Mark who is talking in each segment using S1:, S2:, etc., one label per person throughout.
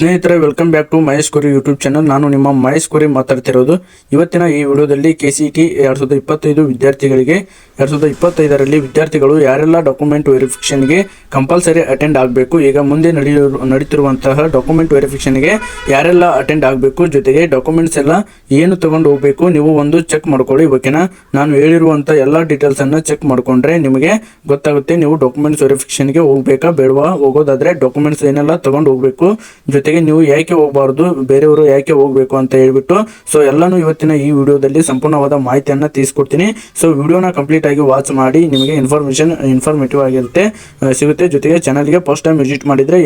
S1: ಸ್ನೇಹಿತರೆ welcome back to Mahesh ಕೋರಿ YouTube channel ನಾನು ನಿಮ್ಮ ಮಹೇಶ್ ಕೋರಿ ಮಾತಾಡ್ತಿರೋದು. ಇವತ್ತಿನ ಈ ವಿಡಿಯೋದಲ್ಲಿ ಕೆ ಸಿ ಟಿ ಎರಡು ಸಾವಿರದ ಇಪ್ಪತ್ತೈದು ವಿದ್ಯಾರ್ಥಿಗಳಿಗೆ, ಎರಡು ಸಾವಿರದ ಇಪ್ಪತ್ತೈದರಲ್ಲಿ ವಿದ್ಯಾರ್ಥಿಗಳು ಯಾರೆಲ್ಲ ಡಾಕ್ಯುಮೆಂಟ್ ವೆರಿಫಿಕೇಷನ್ಗೆ ಕಂಪಲ್ಸರಿ ಅಟೆಂಡ್ ಆಗಬೇಕು, ಈಗ ಮುಂದೆ ನಡೆಯೋ, ನಡೀತಿರುವಂತಹ ಡಾಕ್ಯುಮೆಂಟ್ ವೆರಿಫಿಕೇಷನ್ಗೆ ಯಾರೆಲ್ಲ ಅಟೆಂಡ್ ಆಗಬೇಕು, ಜೊತೆಗೆ ಡಾಕ್ಯುಮೆಂಟ್ಸ್ ಎಲ್ಲ ಏನು ತಗೊಂಡು ಹೋಗಬೇಕು, ನೀವು ಒಂದು ಚೆಕ್ ಮಾಡ್ಕೊಳ್ಳಿ ಓಕೆನಾ ನಾನು ಹೇಳಿರುವಂಥ ಎಲ್ಲ ಡೀಟೇಲ್ಸನ್ನು ಚೆಕ್ ಮಾಡಿಕೊಂಡ್ರೆ ನಿಮಗೆ ಗೊತ್ತಾಗುತ್ತೆ, ನೀವು ಡಾಕ್ಯುಮೆಂಟ್ಸ್ ವೆರಿಫಿಕೇಷನ್ಗೆ ಹೋಗ್ಬೇಕಾ, ಬೇಡವಾ? ಹೋಗೋದಾದ್ರೆ ಡಾಕ್ಯುಮೆಂಟ್ಸ್ ಏನೆಲ್ಲ ತಗೊಂಡು ಹೋಗ್ಬೇಕು ಜೊತೆಗೆ ನೀವು ಯಾಕೆ ಹೋಗಬಾರ್ದು? ಬೇರೆಯವರು ಯಾಕೆ ಹೋಗ್ಬೇಕು ಅಂತ ಹೇಳ್ಬಿಟ್ಟು ಸೊ ಎಲ್ಲಾನು ಇವತ್ತಿನ ಈ ವಿಡಿಯೋದಲ್ಲಿ ಸಂಪೂರ್ಣವಾದ ಮಾಹಿತಿಯನ್ನ ತಿಳಿಸ್ಕೊಡ್ತೀನಿ. ಸೊ ವಿಡಿಯೋನ ಕಂಪ್ಲೀಟ್ ಆಗಿ ವಾಚ್ ಮಾಡಿ, ನಿಮಗೆ ಇನ್ಫಾರ್ಮೇಶನ್ ಇನ್ಫಾರ್ಮೇಟಿವ್ ಆಗಿರುತ್ತೆ ಸಿಗುತ್ತೆ. ಜೊತೆಗೆ ಚಾನಲ್ಗೆ ಫಸ್ಟ್ ಟೈಮ್ ವಿಸಿಟ್ ಮಾಡಿದ್ರೆ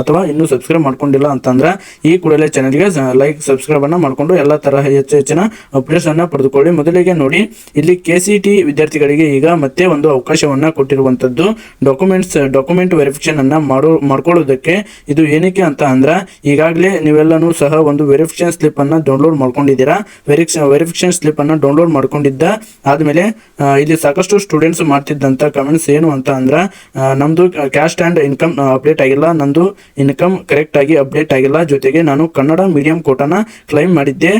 S1: ಅಥವಾ ಇನ್ನೂ ಸಬ್ಸ್ಕ್ರೈಬ್ ಮಾಡ್ಕೊಂಡಿಲ್ಲ ಅಂತಂದ್ರೆ, ಈ ಕೂಡಲೇ ಚಾನಲ್ಗೆ ಲೈಕ್ ಸಬ್ಸ್ಕ್ರೈಬ್ ಅನ್ನ ಮಾಡ್ಕೊಂಡು ಎಲ್ಲ ತರಹ ಹೆಚ್ಚು ಹೆಚ್ಚಿನ ಅಪ್ಡೇಟ್ಸ್ ಅನ್ನ ಪಡೆದುಕೊಳ್ಳಿ. ಮೊದಲಿಗೆ ನೋಡಿ, ಇಲ್ಲಿ ಕೆ ಸಿ ಟಿ ವಿದ್ಯಾರ್ಥಿಗಳಿಗೆ ಈಗ ಮತ್ತೆ ಒಂದು ಅವಕಾಶವನ್ನ ಕೊಟ್ಟಿರುವಂತದ್ದು ಡಾಕ್ಯುಮೆಂಟ್ಸ್ ಡಾಕ್ಯುಮೆಂಟ್ ವೆರಿಫಿಕೇಶನ್ ಅನ್ನ ಮಾಡೋ, ಮಾಡ್ಕೊಳ್ಳೋದಕ್ಕೆ ಇದು ಏನಕ್ಕೆ ಅಂತ ಅಂದ್ರೆ ಈಗಾಗಲೇ ನೀವೆಲ್ಲನೂ ಸಹ ಒಂದು ವೆರಿಫಿಕೇಶನ್ ಸ್ಲಿಪ್ ಅನ್ನ ಡೌನ್ಲೋಡ್ ಮಾಡ್ಕೊಂಡಿದ್ದೀರಾ? ವೆರಿಫಿಕೇಶನ್ ವೆರಿಫಿಕೇಶನ್ ಸ್ಲಿಪ್ ಅನ್ನ ಡೌನ್ಲೋಡ್ ಮಾಡ್ಕೊಂಡಿದ್ದ ಆದ್ಮೇಲೆ ಇಲ್ಲಿ ಸಾಕಷ್ಟು ಸ್ಟೂಡೆಂಟ್ಸ್ ಮಾಡ್ತಿದ್ದಂಥ ಕಮೆಂಟ್ಸ್ ಏನು ಅಂತ ಅಂದ್ರೆ ನಮ್ಮದು ಕ್ಯಾಸ್ಟ್ ಅಂಡ್ ಇನ್ಕಮ್ ಅಪ್ಡೇಟ್ ಆಗಿಲ್ಲ, ನಂದು ಇನ್ಕಮ್ ಕರೆಕ್ಟ್ ಆಗಿ ಅಪ್ಡೇಟ್ ಆಗಿಲ್ಲ. ಜೊತೆಗೆ ನಾನು ಕನ್ನಡ ಮೀಡಿಯಂ ಕೋಟಾನ ಕ್ಲೈಮ್ ಮಾಡಿದ್ದೆ.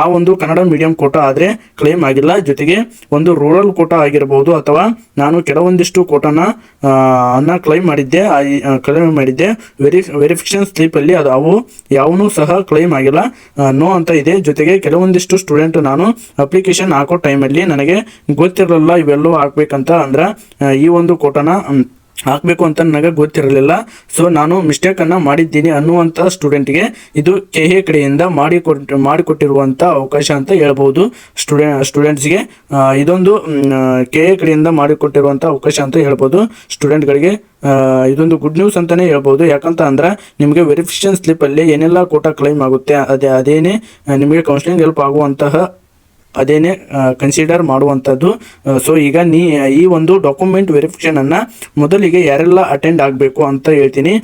S1: ಆ ಒಂದು ಕನ್ನಡ ಮೀಡಿಯಂ ಕೋಟಾ ಆದ್ರೆ ಕ್ಲೈಮ್ ಆಗಿಲ್ಲ. ಜೊತೆಗೆ ಒಂದು ರೂರಲ್ ಕೋಟಾ ಆಗಿರಬಹುದು ಅಥವಾ ನಾನು ಕೆಲವೊಂದಿಷ್ಟು ಕೋಟಾನ ಅನ್ನ ಕ್ಲೈಮ್ ಮಾಡಿದ್ದೆ ಕ್ಲೈಮ್ ಮಾಡಿದ್ದೆ. ವೆರಿ ವೆರಿಫಿಕೇಶನ್ ಸ್ಲಿಪ್ ಅಲ್ಲಿ ಅದು ಯಾವನು ಸಹ ಕ್ಲೈಮ್ ಆಗಿಲ್ಲ. ನೋ ಅಂತ ಇದೆ. ಜೊತೆಗೆ ಕೆಲವೊಂದಿಷ್ಟು ಸ್ಟೂಡೆಂಟ್ ನಾನು ಅಪ್ಲಿಕೇಶನ್ ಹಾಕೋ ಟೈಮಲ್ಲಿ ನನಗೆ ಗೊತ್ತಿರಲಿಲ್ಲ ಇವೆಲ್ಲವೂ ಹಾಕ್ಬೇಕಂತ ಅಂದ್ರೆ ಈ ಒಂದು ಕೋಟನ ಹಾಕ್ಬೇಕು ಅಂತ ನನಗೆ ಗೊತ್ತಿರಲಿಲ್ಲ. ಸೊ ನಾನು ಮಿಸ್ಟೇಕ್ ಅನ್ನ ಮಾಡಿದ್ದೀನಿ ಅನ್ನುವಂಥ ಸ್ಟೂಡೆಂಟ್ಗೆ ಇದು ಕೆ ಎ ಕಡೆಯಿಂದ ಮಾಡಿ ಮಾಡಿಕೊಟ್ಟಿರುವಂಥ ಅವಕಾಶ ಅಂತ ಹೇಳ್ಬೋದು ಸ್ಟೂಡೆ ಸ್ಟೂಡೆಂಟ್ಸ್ಗೆ ಇದೊಂದು ಕೆ ಎ ಕಡೆಯಿಂದ ಮಾಡಿಕೊಟ್ಟಿರುವಂಥ ಅವಕಾಶ ಅಂತ ಹೇಳ್ಬೋದು ಸ್ಟೂಡೆಂಟ್ಗಳಿಗೆ ಇದೊಂದು ಗುಡ್ ನ್ಯೂಸ್ ಅಂತಾನೆ ಹೇಳ್ಬೋದು. ಯಾಕಂತ ಅಂದ್ರೆ ನಿಮಗೆ ವೆರಿಫಿಕೇಶನ್ ಸ್ಲಿಪ್ ಅಲ್ಲಿ ಏನೆಲ್ಲ ಕೋಟಾ ಕ್ಲೈಮ್ ಆಗುತ್ತೆ, ಅದೇ, ಅದೇನೆ ನಿಮಗೆ ಕೌನ್ಸಿಲಿಂಗ್ ಹೆಲ್ಪ್ ಆಗುವಂತಹ ಅದೇನೆ ಕನ್ಸಿಡರ್ ಮಾಡುವಂಥದ್ದು. ಸೊ ಈಗ ನೀ, ಈ ಒಂದು ಡಾಕ್ಯುಮೆಂಟ್ ವೆರಿಫಿಕೇಶನ್ ಅನ್ನ ಮೊದಲಿಗೆ ಯಾರೆಲ್ಲ ಅಟೆಂಡ್ ಆಗಬೇಕು ಅಂತ ಹೇಳ್ತೀನಿ.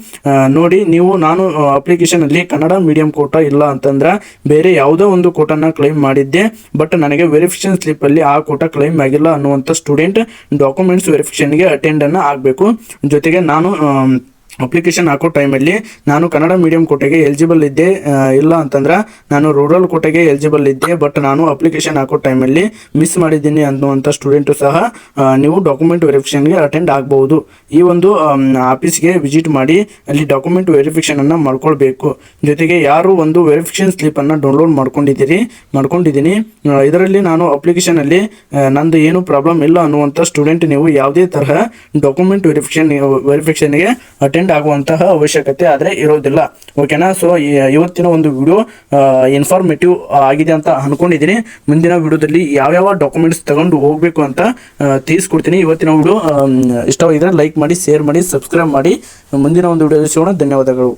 S1: ನೋಡಿ, ನೀವು, ನಾನು ಅಪ್ಲಿಕೇಶನ್ ಅಲ್ಲಿ ಕನ್ನಡ ಮೀಡಿಯಂ ಕೋಟಾ ಇಲ್ಲ ಅಂತಂದ್ರೆ ಬೇರೆ ಯಾವುದೋ ಒಂದು ಕೋಟಾನ ಕ್ಲೈಮ್ ಮಾಡಿದ್ದೆ. ಬಟ್ ನನಗೆ ವೆರಿಫಿಕೇಶನ್ ಸ್ಲಿಪ್ ಅಲ್ಲಿ ಆ ಕೋಟಾ ಕ್ಲೈಮ್ ಆಗಿಲ್ಲ ಅನ್ನುವಂಥ ಸ್ಟೂಡೆಂಟ್ ಡಾಕ್ಯುಮೆಂಟ್ಸ್ ವೆರಿಫಿಕೇಶನ್ಗೆ ಅಟೆಂಡ್ ಅನ್ನ ಆಗಬೇಕು. ಜೊತೆಗೆ ನಾನು ಅಪ್ಲಿಕೇಶನ್ ಹಾಕೋ ಟೈಮಲ್ಲಿ ನಾನು ಕನ್ನಡ ಮೀಡಿಯಂ ಕೋಟೆಗೆ ಎಲಿಜಿಬಲ್ ಇದ್ದೆ ಇಲ್ಲ ಅಂತಂದ್ರೆ ನಾನು ರೂರಲ್ ಕೋಟೆಗೆ ಎಲಿಜಿಬಲ್ ಇದ್ದೆ ಬಟ್ ನಾನು ಅಪ್ಲಿಕೇಶನ್ ಹಾಕೋ ಟೈಮಲ್ಲಿ ಮಿಸ್ ಮಾಡಿದ್ದೀನಿ ಅನ್ನುವಂಥ ಸ್ಟೂಡೆಂಟು ಸಹ ನೀವು ಡಾಕ್ಯುಮೆಂಟ್ ವೆರಿಫಿಕೇಷನ್ಗೆ ಅಟೆಂಡ್ ಆಗಬಹುದು ಈ ಒಂದು ಆಫೀಸ್ಗೆ ವಿಸಿಟ್ ಮಾಡಿ ಅಲ್ಲಿ ಡಾಕ್ಯುಮೆಂಟ್ ವೆರಿಫಿಕೇಷನ್ ಅನ್ನ ಮಾಡ್ಕೊಳ್ಬೇಕು. ಜೊತೆಗೆ ಯಾರು ಒಂದು ವೆರಿಫಿಕೇಶನ್ ಸ್ಲಿಪ್ ಅನ್ನ ಡೌನ್ಲೋಡ್ ಮಾಡ್ಕೊಂಡಿದ್ದೀರಿ ಮಾಡ್ಕೊಂಡಿದ್ದೀನಿ ಇದರಲ್ಲಿ ನಾನು ಅಪ್ಲಿಕೇಶನ್ ಅಲ್ಲಿ ಆ, ನಂದು ಏನು ಪ್ರಾಬ್ಲಮ್ ಇಲ್ಲ ಅನ್ನುವಂಥ ಸ್ಟೂಡೆಂಟ್ ನೀವು ಯಾವುದೇ ತರಹ ಡಾಕ್ಯುಮೆಂಟ್ ವೆರಿಫಿಕೇಶನ್ ವೆರಿಫಿಕೇಷನ್ಗೆ ಅಟೆಂಡ್ ಆಗುವಂತಹ ಅವಶ್ಯಕತೆ ಆದರೆ ಇರೋದಿಲ್ಲ. ಓಕೆನಾ ಸೊ ಇವತ್ತಿನ ಒಂದು ವಿಡಿಯೋ ಇನ್ಫಾರ್ಮೇಟಿವ್ ಆಗಿದೆ ಅಂತ ಅನ್ಕೊಂಡಿದ್ದೀನಿ ಮುಂದಿನ ವಿಡಿಯೋದಲ್ಲಿ ಯಾವ್ಯಾವ ಡಾಕ್ಯುಮೆಂಟ್ಸ್ ತಗೊಂಡು ಹೋಗ್ಬೇಕು ಅಂತ ತಿಳಿಸ್ಕೊಡ್ತೀನಿ. ಇವತ್ತಿನ ವಿಡಿಯೋ ಇಷ್ಟವಾಗಿದ್ರೆ ಲೈಕ್ ಮಾಡಿ ಶೇರ್ ಮಾಡಿ ಸಬ್ಸ್ಕ್ರೈಬ್ ಮಾಡಿ. ಮುಂದಿನ ಒಂದು ವಿಡಿಯೋ ಸಿಗೋಣ. ಧನ್ಯವಾದಗಳು.